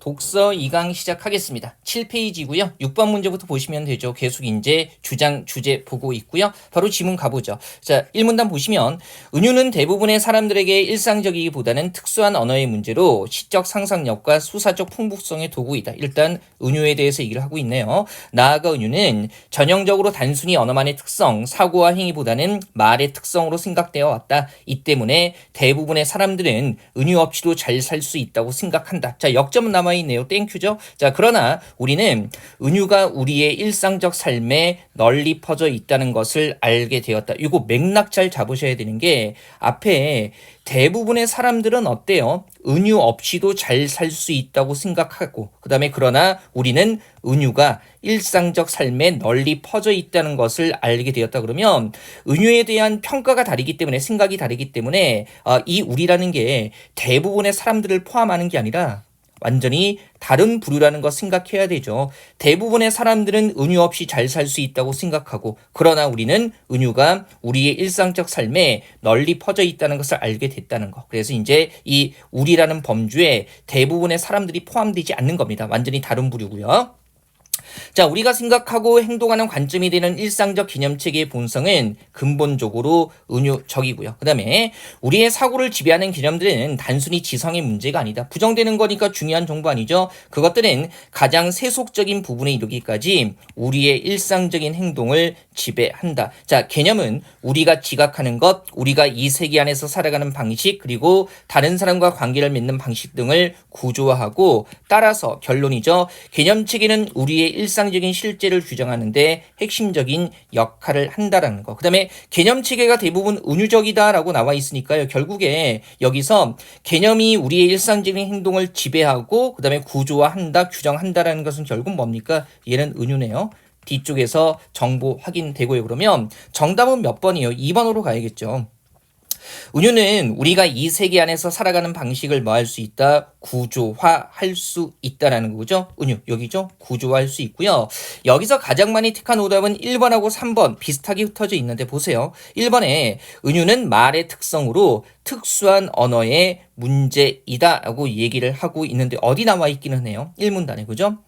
독서 2강 시작하겠습니다. 7페이지고요. 6번 문제부터 보시면 되죠. 계속 이제 주장 주제 보고 있고요. 바로 지문 가보죠. 자, 1문단 보시면 은유는 대부분의 사람들에게 일상적이기보다는 특수한 언어의 문제로 시적 상상력과 수사적 풍부성의 도구이다. 일단 은유에 대해서 얘기를 하고 있네요. 나아가 은유는 전형적으로 단순히 언어만의 특성, 사고와 행위보다는 말의 특성으로 생각되어 왔다. 이 때문에 대부분의 사람들은 은유 없이도 잘 살 수 있다고 생각한다. 자, 역점은 남아 있네요. 땡큐죠? 자, 그러나 우리는 은유가 우리의 일상적 삶에 널리 퍼져 있다는 것을 알게 되었다. 이거 맥락 잘 잡으셔야 되는 게 앞에 대부분의 사람들은 어때요? 은유 없이도 잘 살 수 있다고 생각하고, 그 다음에 그러나 우리는 은유가 일상적 삶에 널리 퍼져 있다는 것을 알게 되었다 그러면 은유에 대한 평가가 다르기 때문에 생각이 다르기 때문에 어, 이 우리라는 게 대부분의 사람들을 포함하는 게 아니라 완전히 다른 부류라는 거 생각해야 되죠. 대부분의 사람들은 은유 없이 잘 살 수 있다고 생각하고 그러나 우리는 은유가 우리의 일상적 삶에 널리 퍼져 있다는 것을 알게 됐다는 거. 그래서 이제 이 우리라는 범주에 대부분의 사람들이 포함되지 않는 겁니다. 완전히 다른 부류고요. 자, 우리가 생각하고 행동하는 관점이 되는 일상적 개념체계의 본성은 근본적으로 은유적이고요. 그 다음에 우리의 사고를 지배하는 개념들은 단순히 지성의 문제가 아니다. 부정되는 거니까 중요한 정보 아니죠? 그것들은 가장 세속적인 부분에 이르기까지 우리의 일상적인 행동을 지배한다. 자, 개념은 우리가 지각하는 것, 우리가 이 세계 안에서 살아가는 방식, 그리고 다른 사람과 관계를 맺는 방식 등을 구조화하고 따라서 결론이죠. 개념 체계는 우리의 일상적인 실제를 규정하는데 핵심적인 역할을 한다라는 거. 그 다음에 개념 체계가 대부분 은유적이다라고 나와 있으니까요. 결국에 여기서 개념이 우리의 일상적인 행동을 지배하고 그 다음에 구조화한다, 규정한다라는 것은 결국 뭡니까? 얘는 은유네요. 뒤쪽에서 정보 확인되고요. 그러면 정답은 몇 번이에요? 2번으로 가야겠죠. 은유는 우리가 이 세계 안에서 살아가는 방식을 뭐 할 수 있다? 구조화할 수 있다라는 거죠. 은유 여기죠. 구조화할 수 있고요. 여기서 가장 많이 택한 오답은 1번하고 3번 비슷하게 흩어져 있는데 보세요. 1번에 은유는 말의 특성으로 특수한 언어의 문제이다라고 얘기를 하고 있는데 어디 나와 있기는 해요. 1문단에 그죠?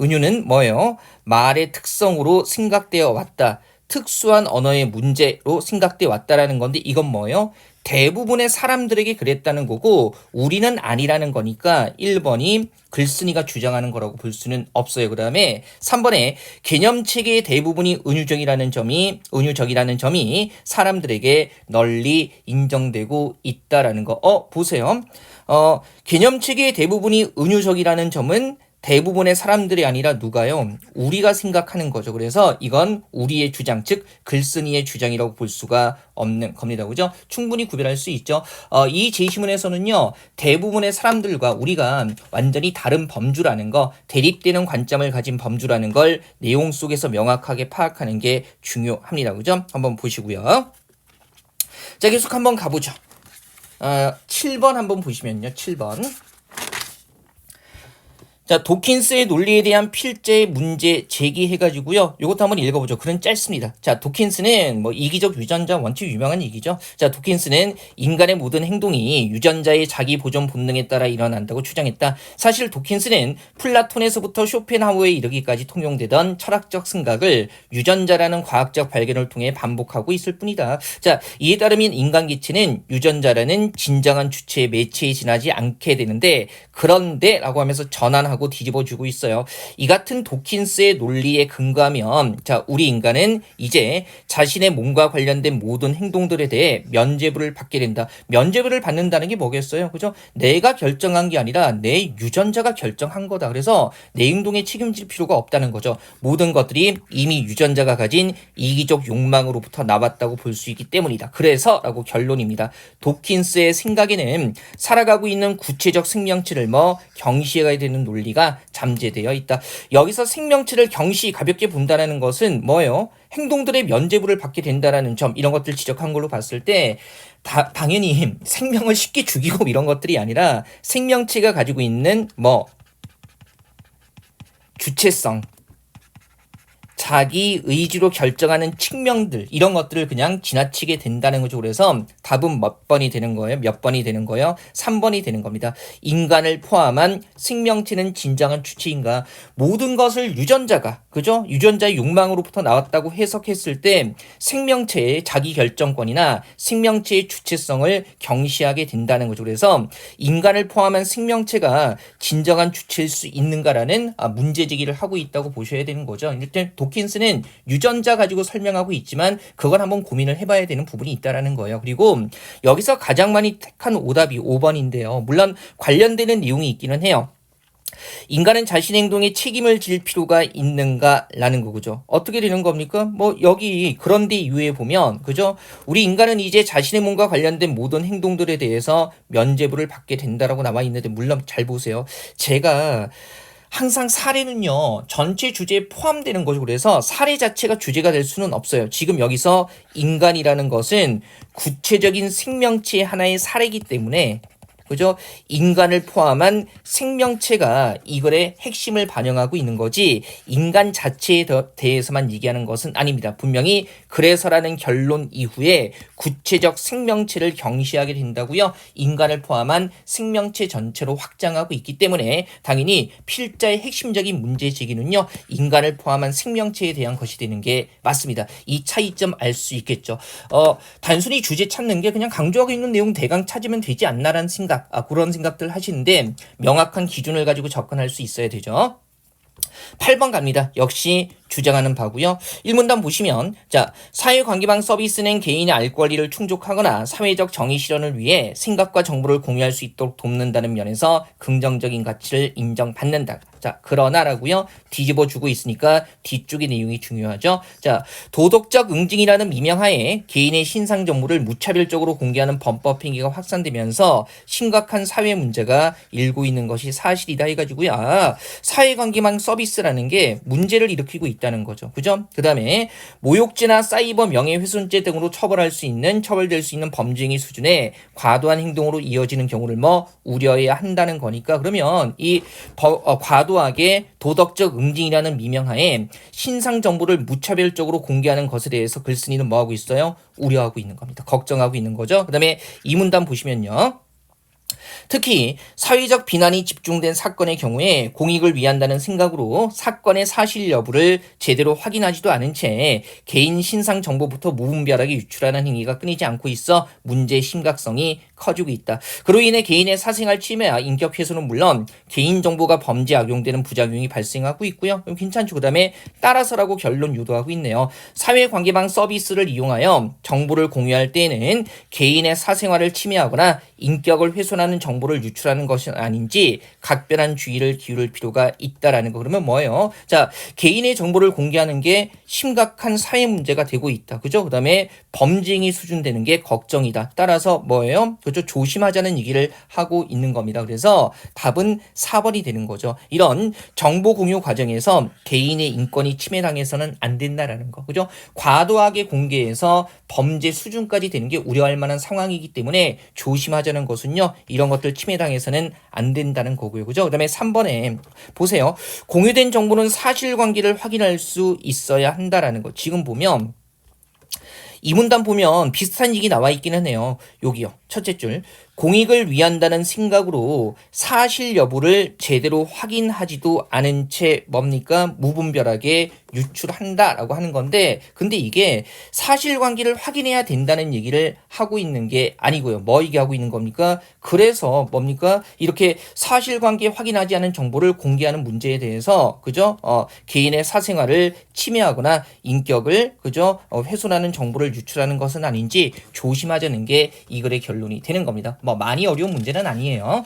은유는 뭐예요? 말의 특성으로 생각되어 왔다. 특수한 언어의 문제로 생각돼 왔다라는 건데 이건 뭐예요? 대부분의 사람들에게 그랬다는 거고 우리는 아니라는 거니까 1번이 글쓴이가 주장하는 거라고 볼 수는 없어요. 그다음에 3번에 개념 체계의 대부분이 은유적이라는 점이 은유적이라는 점이 사람들에게 널리 인정되고 있다라는 거. 어, 보세요. 어, 개념 체계의 대부분이 은유적이라는 점은 대부분의 사람들이 아니라 누가요? 우리가 생각하는 거죠. 그래서 이건 우리의 주장, 즉 글쓴이의 주장이라고 볼 수가 없는 겁니다. 그죠? 충분히 구별할 수 있죠. 어, 이 제시문에서는요. 대부분의 사람들과 우리가 완전히 다른 범주라는 거, 대립되는 관점을 가진 범주라는 걸 내용 속에서 명확하게 파악하는 게 중요합니다. 그죠? 한번 보시고요. 자, 계속 한번 가보죠. 어, 7번 한번 보시면요. 7번. 자, 도킨스의 논리에 대한 필제 문제 제기해가지고요. 이것도 한번 읽어보죠. 글은 짧습니다. 자, 도킨스는 뭐 이기적 유전자 원칙 유명한 얘기죠. 자, 도킨스는 인간의 모든 행동이 유전자의 자기 보존 본능에 따라 일어난다고 주장했다. 사실 도킨스는 플라톤에서부터 쇼펜하우에 이르기까지 통용되던 철학적 생각을 유전자라는 과학적 발견을 통해 반복하고 있을 뿐이다. 자, 이에 따르면 인간 기체는 유전자라는 진정한 주체의 매체에 지나지 않게 되는데 그런데라고 하면서 전환 하고 뒤집어주고 있어요. 이 같은 도킨스의 논리에 근거하면 자 우리 인간은 이제 자신의 몸과 관련된 모든 행동들에 대해 면죄부를 받게 된다. 면죄부를 받는다는 게 뭐겠어요? 그죠? 내가 결정한 게 아니라 내 유전자가 결정한 거다. 그래서 내 행동에 책임질 필요가 없다는 거죠. 모든 것들이 이미 유전자가 가진 이기적 욕망으로부터 나왔다고 볼 수 있기 때문이다. 그래서라고 결론입니다. 도킨스의 생각에는 살아가고 있는 구체적 생명체를 뭐 경시해야 되는 논리 논리가 잠재되어 있다. 여기서 생명체를 경시 가볍게 본다는 것은 뭐예요? 행동들의 면죄부를 받게 된다라는 점 이런 것들 지적한 걸로 봤을 때 다, 당연히 생명을 쉽게 죽이고 이런 것들이 아니라 생명체가 가지고 있는 뭐 주체성 자기 의지로 결정하는 측면들 이런 것들을 그냥 지나치게 된다는 거죠. 그래서 답은 몇 번이 되는 거예요? 몇 번이 되는 거예요? 3번이 되는 겁니다. 인간을 포함한 생명체는 진정한 주체인가? 모든 것을 유전자가 그죠? 유전자의 욕망으로부터 나왔다고 해석했을 때 생명체의 자기 결정권이나 생명체의 주체성을 경시하게 된다는 거죠. 그래서 인간을 포함한 생명체가 진정한 주체일 수 있는가라는 아, 문제 제기를 하고 있다고 보셔야 되는 거죠. 일단 도킨스는 유전자 가지고 설명하고 있지만 그걸 한번 고민을 해봐야 되는 부분이 있다라는 거예요. 그리고 여기서 가장 많이 택한 오답이 5번인데요. 물론 관련되는 내용이 있기는 해요. 인간은 자신의 행동에 책임을 질 필요가 있는가라는 거죠. 어떻게 되는 겁니까? 뭐 여기 그런데 이후에 보면 그죠? 우리 인간은 이제 자신의 몸과 관련된 모든 행동들에 대해서 면죄부를 받게 된다라고 나와 있는데 물론 잘 보세요. 제가 항상 사례는요, 전체 주제에 포함되는 거죠. 그래서 사례 자체가 주제가 될 수는 없어요. 지금 여기서 인간이라는 것은 구체적인 생명체 하나의 사례이기 때문에 그죠? 인간을 포함한 생명체가 이글의 핵심을 반영하고 있는 거지 인간 자체에 대해서만 얘기하는 것은 아닙니다. 분명히 그래서라는 결론 이후에 구체적 생명체를 경시하게 된다고요. 인간을 포함한 생명체 전체로 확장하고 있기 때문에 당연히 필자의 핵심적인 문제 제기는요. 인간을 포함한 생명체에 대한 것이 되는 게 맞습니다. 이 차이점 알 수 있겠죠. 어, 단순히 주제 찾는 게 그냥 강조하고 있는 내용 대강 찾으면 되지 않나라는 생각 아, 그런 생각들 하시는데 명확한 기준을 가지고 접근할 수 있어야 되죠. 8번 갑니다. 역시 주장하는 바고요. 1문단 보시면 자 사회관계망 서비스는 개인의 알 권리를 충족하거나 사회적 정의 실현을 위해 생각과 정보를 공유할 수 있도록 돕는다는 면에서 긍정적인 가치를 인정받는다. 자 그러나라고요. 뒤집어 주고 있으니까 뒤쪽의 내용이 중요하죠. 자 도덕적 응징이라는 미명하에 개인의 신상 정보를 무차별적으로 공개하는 범법 행위가 확산되면서 심각한 사회 문제가 일고 있는 것이 사실이다 해가지고요. 아, 사회관계망 서비스라는 게 문제를 일으키고 있다. 있다는 거죠. 그죠? 그 다음에 모욕죄나 사이버 명예훼손죄 등으로 처벌할 수 있는, 처벌될 수 있는 범죄행위 수준의 과도한 행동으로 이어지는 경우를 뭐 우려해야 한다는 거니까 그러면 이 어, 과도하게 도덕적 응징이라는 미명하에 신상 정보를 무차별적으로 공개하는 것에 대해서 글쓴이는 뭐 하고 있어요? 우려하고 있는 겁니다. 걱정하고 있는 거죠. 그 다음에 이 문단 보시면요. 특히 사회적 비난이 집중된 사건의 경우에 공익을 위한다는 생각으로 사건의 사실 여부를 제대로 확인하지도 않은 채 개인 신상 정보부터 무분별하게 유출하는 행위가 끊이지 않고 있어 문제의 심각성이 커지고 있다. 그로 인해 개인의 사생활 침해와 인격 훼손은 물론 개인 정보가 범죄 악용되는 부작용이 발생하고 있고요. 괜찮죠. 그다음에 따라서라고 결론 유도하고 있네요. 사회 관계망 서비스를 이용하여 정보를 공유할 때에는 개인의 사생활을 침해하거나 인격을 훼손하는 정보를 유출하는 것이 아닌지 각별한 주의를 기울일 필요가 있다라는 거 그러면 뭐예요? 자, 개인의 정보를 공개하는 게 심각한 사회 문제가 되고 있다. 그죠? 그다음에 범죄행위 수준되는 게 걱정이다. 따라서 뭐예요? 그죠? 조심하자는 얘기를 하고 있는 겁니다. 그래서 답은 4번이 되는 거죠. 이런 정보 공유 과정에서 개인의 인권이 침해당해서는 안 된다라는 거. 그죠? 과도하게 공개해서 범죄 수준까지 되는 게 우려할 만한 상황이기 때문에 조심하자는 것은요. 이런 것들 침해당해서는 안 된다는 거고요. 그죠? 그다음에 3번에 보세요. 공유된 정보는 사실관계를 확인할 수 있어야 한다라는 거. 지금 보면 이 문단 보면 비슷한 얘기 나와 있기는 해요. 여기요. 첫째 줄. 공익을 위한다는 생각으로 사실 여부를 제대로 확인하지도 않은 채 뭡니까? 무분별하게 유출한다라고 하는 건데 근데 이게 사실관계를 확인해야 된다는 얘기를 하고 있는 게 아니고요. 뭐 얘기하고 있는 겁니까? 그래서 뭡니까? 이렇게 사실관계 확인하지 않은 정보를 공개하는 문제에 대해서 그죠? 어, 개인의 사생활을 침해하거나 인격을 그죠? 어, 훼손하는 정보를 유출하는 것은 아닌지 조심하자는 게 이 글의 결론 이 되는 겁니다. 뭐 많이 어려운 문제는 아니에요.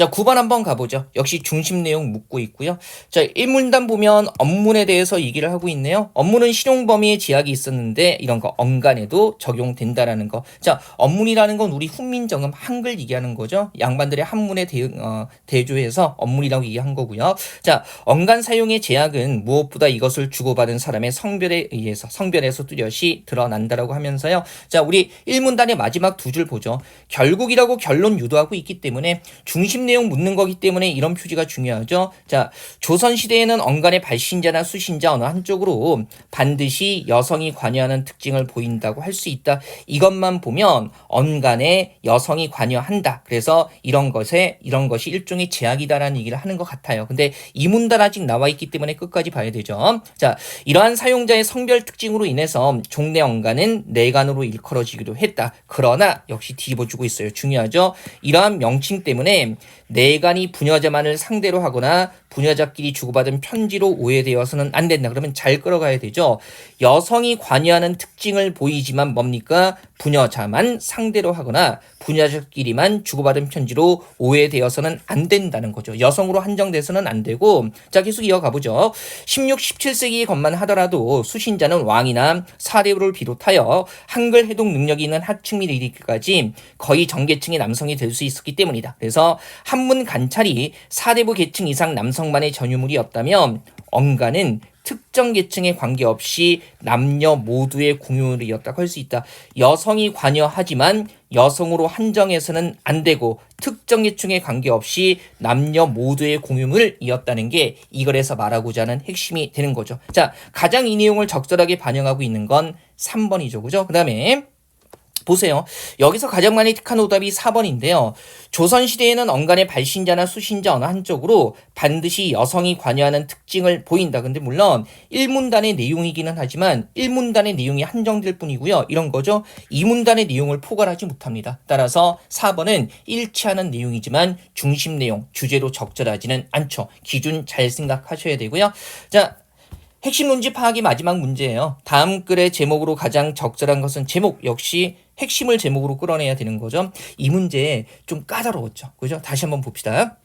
자, 9번 한번 가보죠. 역시 중심 내용 묻고 있고요. 자, 1문단 보면 업문에 대해서 얘기를 하고 있네요. 업무는 실용 범위에 제약이 있었는데 이런 거 언간에도 적용된다라는 거. 자, 업문이라는 건 우리 훈민정음 한글 얘기하는 거죠. 양반들의 한문에 대, 어, 대조해서 업문이라고 얘기한 거고요. 자, 언간 사용의 제약은 무엇보다 이것을 주고받은 사람의 성별에 의해서 성별에서 뚜렷이 드러난다라고 하면서요. 자, 우리 1문단의 마지막 두 줄 보죠. 결국이라고 결론 유도하고 있기 때문에 중심 내용 묻는 거기 때문에 이런 표지가 중요하죠. 자, 조선시대에는 언간의 발신자나 수신자 어느 한쪽으로 반드시 여성이 관여하는 특징을 보인다고 할 수 있다. 이것만 보면 언간에 여성이 관여한다. 그래서 이런 것에 이런 것이 일종의 제약이다라는 얘기를 하는 것 같아요. 근데 이 문단 아직 나와 있기 때문에 끝까지 봐야 되죠. 자, 이러한 사용자의 성별 특징으로 인해서 종래 언간은 내간으로 일컬어지기도 했다. 그러나 역시 뒤집어주고 있어요. 중요하죠. 이러한 명칭 때문에 내간이 부녀자만을 상대로 하거나 부녀자끼리 주고받은 편지로 오해되어서는 안 된다. 그러면 잘 끌어가야 되죠. 여성이 관여하는 특징을 보이지만 뭡니까? 부녀자만 상대로 하거나 부녀자끼리만 주고받은 편지로 오해되어서는 안 된다는 거죠. 여성으로 한정돼서는 안 되고 자 계속 이어가 보죠. 16, 17세기의 것만 하더라도 수신자는 왕이나 사대부를 비롯하여 한글 해독 능력이 있는 하층 및 이르기까지 거의 전계층의 남성이 될 수 있었기 때문이다. 그래서 한문 관찰이 사대부 계층 이상 남성만의 전유물이었다면 언가는 특정 계층에 관계없이 남녀 모두의 공유물이었다고 할 수 있다. 여성이 관여하지만 여성으로 한정해서는 안 되고 특정 계층에 관계없이 남녀 모두의 공유물이었다는 게 이글에서 말하고자 하는 핵심이 되는 거죠. 자, 가장 이 내용을 적절하게 반영하고 있는 건 3번이죠. 그죠? 그 다음에 보세요. 여기서 가장 많이 택한 오답이 4번인데요. 조선시대에는 언간의 발신자나 수신자 어느 한쪽으로 반드시 여성이 관여하는 특징을 보인다. 근데 물론 1문단의 내용이기는 하지만 1문단의 내용이 한정될 뿐이고요. 이런 거죠. 2문단의 내용을 포괄하지 못합니다. 따라서 4번은 일치하는 내용이지만 중심 내용, 주제로 적절하지는 않죠. 기준 잘 생각하셔야 되고요. 자, 핵심 논지 파악이 마지막 문제예요. 다음 글의 제목으로 가장 적절한 것은 제목 역시 핵심을 제목으로 끌어내야 되는 거죠. 이 문제 좀 까다로웠죠. 그죠? 다시 한번 봅시다.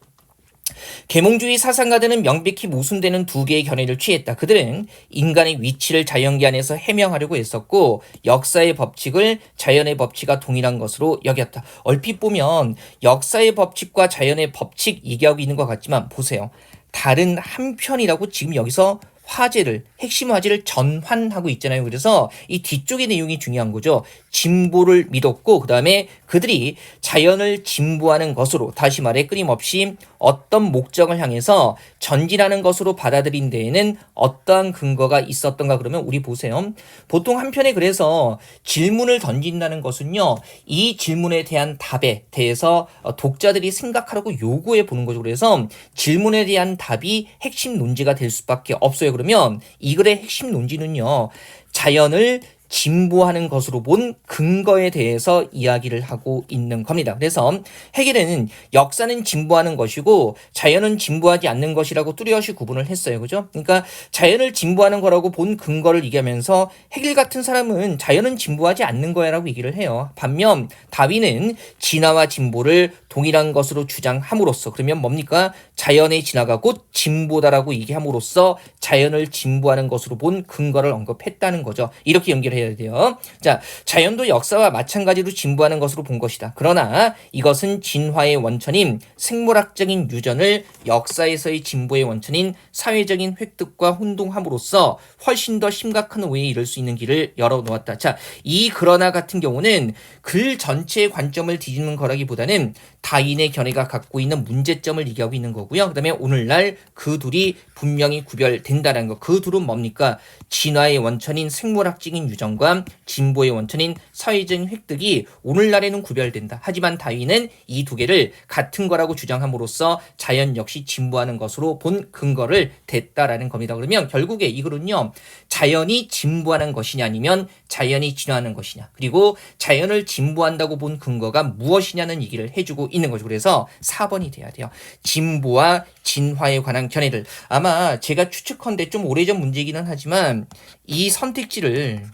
계몽주의 사상가들은 명백히 모순되는 두 개의 견해를 취했다. 그들은 인간의 위치를 자연계 안에서 해명하려고 했었고 역사의 법칙을 자연의 법칙과 동일한 것으로 여겼다. 얼핏 보면 역사의 법칙과 자연의 법칙 얘기하고 있는 것 같지만 보세요. 다른 한편이라고 지금 여기서 화제를 핵심 화제를 전환하고 있잖아요. 그래서 이 뒤쪽의 내용이 중요한 거죠. 진보를 믿었고 그다음에 그들이 자연을 진보하는 것으로 다시 말해 끊임없이 어떤 목적을 향해서 전진하는 것으로 받아들인 데에는 어떠한 근거가 있었던가 그러면 우리 보세요. 보통 한편에 그래서 질문을 던진다는 것은요. 이 질문에 대한 답에 대해서 독자들이 생각하라고 요구해 보는 거죠. 그래서 질문에 대한 답이 핵심 논지가 될 수밖에 없어요. 그러면 이 글의 핵심 논지는요. 자연을 진보하는 것으로 본 근거에 대해서 이야기를 하고 있는 겁니다. 그래서 해겔은 역사는 진보하는 것이고 자연은 진보하지 않는 것이라고 뚜렷이 구분을 했어요. 그죠? 그러니까 자연을 진보하는 거라고 본 근거를 얘기하면서 해겔 같은 사람은 자연은 진보하지 않는 거야라고 얘기를 해요. 반면 다윈은 진화와 진보를 동일한 것으로 주장함으로써 그러면 뭡니까? 진화가 곧 진보다라고 얘기함으로써 자연을 진보하는 것으로 본 근거를 언급했다는 거죠. 이렇게 연결해야 돼요. 자, 자연도 역사와 마찬가지로 진보하는 것으로 본 것이다. 그러나 이것은 진화의 원천인 생물학적인 유전을 역사에서의 진보의 원천인 사회적인 획득과 혼동함으로써 훨씬 더 심각한 오해에 이를 수 있는 길을 열어놓았다. 자, 이 그러나 같은 경우는 글 전체의 관점을 뒤집는 거라기보다는 다인의 견해가 갖고 있는 문제점을 얘기하고 있는 거고요. 그 다음에 오늘날 그 둘이 분명히 구별된다는 거. 그 둘은 뭡니까? 진화의 원천인 생물학적인 유전과 진보의 원천인 사회적인 획득이 오늘날에는 구별된다. 하지만 다윈은 이 두 개를 같은 거라고 주장함으로써 자연 역시 진보하는 것으로 본 근거를 댔다라는 겁니다. 그러면 결국에 이 글은요. 자연이 진보하는 것이냐 아니면 자연이 진화하는 것이냐. 그리고 자연을 진보한다고 본 근거가 무엇이냐는 얘기를 해주고 있는 거죠. 그래서 4번이 돼야 돼요. 진보와 진화에 관한 견해들. 아마 제가 추측컨대 좀 오래전 문제이기는 하지만 이 선택지를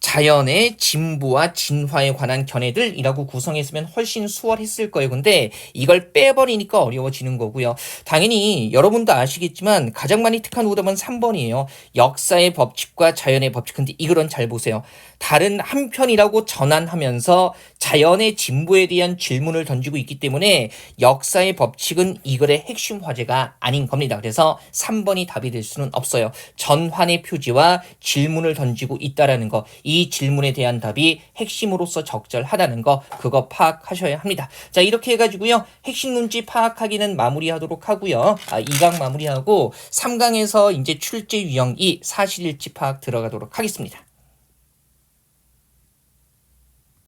자연의 진보와 진화에 관한 견해들이라고 구성했으면 훨씬 수월했을 거예요. 근데 이걸 빼버리니까 어려워지는 거고요. 당연히 여러분도 아시겠지만 가장 많이 택한 오답은 3번이에요. 역사의 법칙과 자연의 법칙. 근데 이거는 잘 보세요. 다른 한편이라고 전환하면서 자연의 진보에 대한 질문을 던지고 있기 때문에 역사의 법칙은 이 글의 핵심 화제가 아닌 겁니다. 그래서 3번이 답이 될 수는 없어요. 전환의 표지와 질문을 던지고 있다라는 거. 이 질문에 대한 답이 핵심으로서 적절하다는 거 그거 파악하셔야 합니다. 자 이렇게 해가지고요 핵심 문제 파악하기는 마무리하도록 하고요. 아, 2강 마무리하고 3강에서 이제 출제 유형 2 사실일치 파악 들어가도록 하겠습니다.